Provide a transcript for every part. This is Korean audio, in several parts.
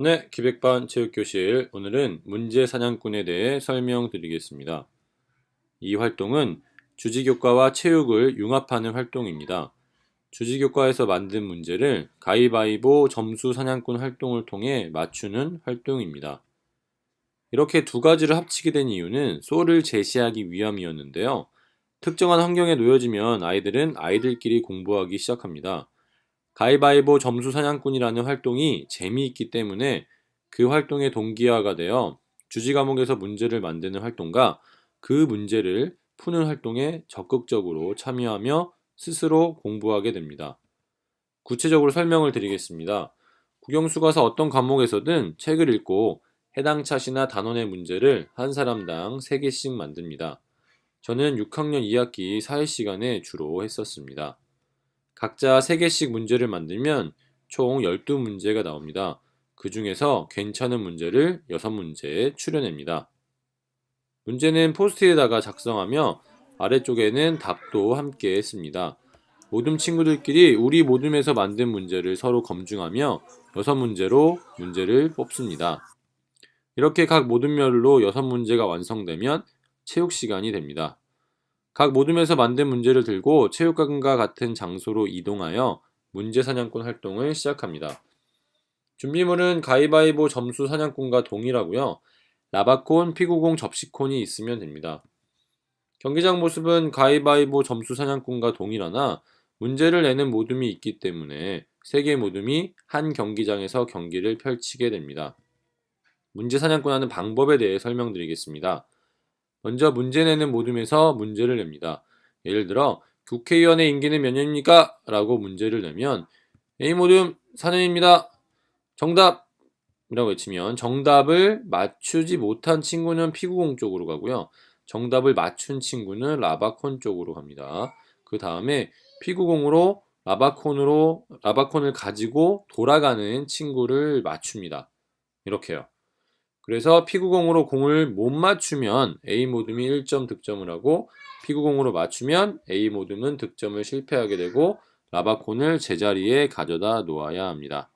네, 기백반 체육교실 오늘은 문제 사냥꾼에 대해 설명드리겠습니다. 이 활동은 주지교과와 체육을 융합하는 활동입니다. 주지교과에서 만든 문제를 가위바위보 점수 사냥꾼 활동을 통해 맞추는 활동입니다. 이렇게 두 가지를 합치게 된 이유는 소를 제시하기 위함이었는데요. 특정한 환경에 놓여지면 아이들은 아이들끼리 공부하기 시작합니다. 가위바위보 점수 사냥꾼이라는 활동이 재미있기 때문에 그 활동의 동기화가 되어 주지 과목에서 문제를 만드는 활동과 그 문제를 푸는 활동에 적극적으로 참여하며 스스로 공부하게 됩니다. 구체적으로 설명을 드리겠습니다. 국영수 가서 어떤 과목에서든 책을 읽고 해당 차시나 단원의 문제를 한 사람당 3개씩 만듭니다. 저는 6학년 2학기 사회 시간에 주로 했었습니다. 각자 3개씩 문제를 만들면 총 12문제가 나옵니다. 그 중에서 괜찮은 문제를 6문제 추려냅니다. 문제는 포스트에다가 작성하며 아래쪽에는 답도 함께 했습니다. 모둠 친구들끼리 우리 모둠에서 만든 문제를 서로 검증하며 6문제로 문제를 뽑습니다. 이렇게 각 모둠별로 6문제가 완성되면 체육 시간이 됩니다. 각 모둠에서 만든 문제를 들고 체육관과 같은 장소로 이동하여 문제 사냥꾼 활동을 시작합니다. 준비물은 가위바위보 점수 사냥꾼과 동일하고요. 라바콘, 피구공, 접시콘이 있으면 됩니다. 경기장 모습은 가위바위보 점수 사냥꾼과 동일하나 문제를 내는 모둠이 있기 때문에 세 개의 모둠이 한 경기장에서 경기를 펼치게 됩니다. 문제 사냥꾼 하는 방법에 대해 설명드리겠습니다. 먼저 문제 내는 모둠에서 문제를 냅니다. 예를 들어 국회의원의 임기는 몇 년입니까? 라고 문제를 내면 A 모둠 4년입니다. 정답! 이라고 외치면 정답을 맞추지 못한 친구는 피구공 쪽으로 가고요. 정답을 맞춘 친구는 라바콘 쪽으로 갑니다. 그 다음에 피구공으로 라바콘으로 라바콘을 가지고 돌아가는 친구를 맞춥니다. 이렇게요. 그래서 피구공으로 공을 못 맞추면 A 모둠이 1점 득점을 하고 피구공으로 맞추면 A 모둠은 득점을 실패하게 되고 라바콘을 제자리에 가져다 놓아야 합니다.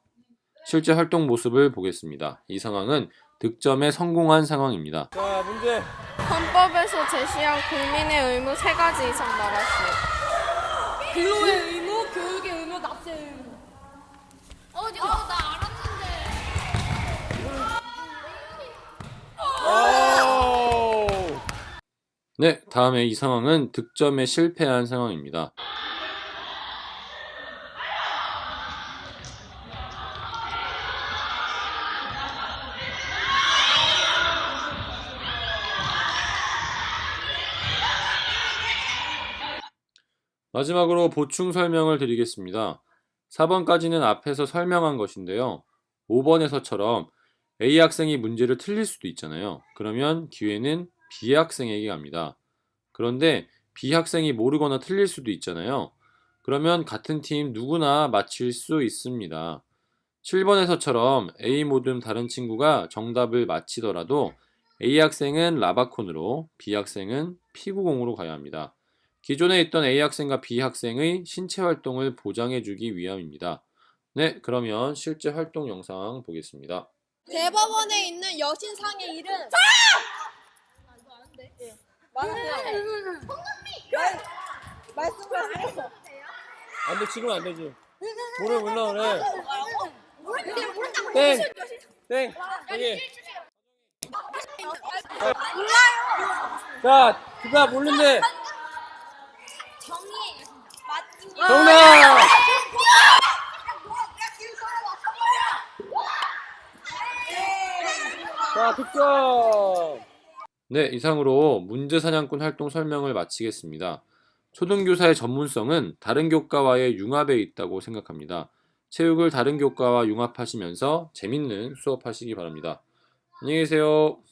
실제 활동 모습을 보겠습니다. 이 상황은 득점에 성공한 상황입니다. 자, 문제. 헌법에서 제시한 국민의 의무 세 가지 이상 말하시오. 근로의 의무, 교육의 의무, 납세의 의무. 어디? 어, 나 알았는데. 네, 다음에 이 상황은 득점에 실패한 상황입니다. 마지막으로 보충 설명을 드리겠습니다. 4번까지는 앞에서 설명한 것인데요. 5번에서처럼 A 학생이 문제를 틀릴 수도 있잖아요. 그러면 기회는 B 학생에게 갑니다. 그런데 B 학생이 모르거나 틀릴 수도 있잖아요. 그러면 같은 팀 누구나 맞힐 수 있습니다. 7번에서처럼 A 모든 다른 친구가 정답을 맞히더라도 A 학생은 라바콘으로 B 학생은 피구공으로 가야 합니다. 기존에 있던 A 학생과 B 학생의 신체 활동을 보장해주기 위함입니다. 네, 그러면 실제 활동 영상 보겠습니다. 대법원에 있는 여신상의 이름. 자! 아는데. 예. 말하세요. 말씀을 하세요. 안 돼, 지금 안 되지. 몰라 그래. 근데 모른다고. 땡! 땡! 여기. 자, 그가 모르는데. 맞지. 정답! 자, 득점! 네, 이상으로 문제 사냥꾼 활동 설명을 마치겠습니다. 초등교사의 전문성은 다른 교과와의 융합에 있다고 생각합니다. 체육을 다른 교과와 융합하시면서 재밌는 수업하시기 바랍니다. 안녕히 계세요.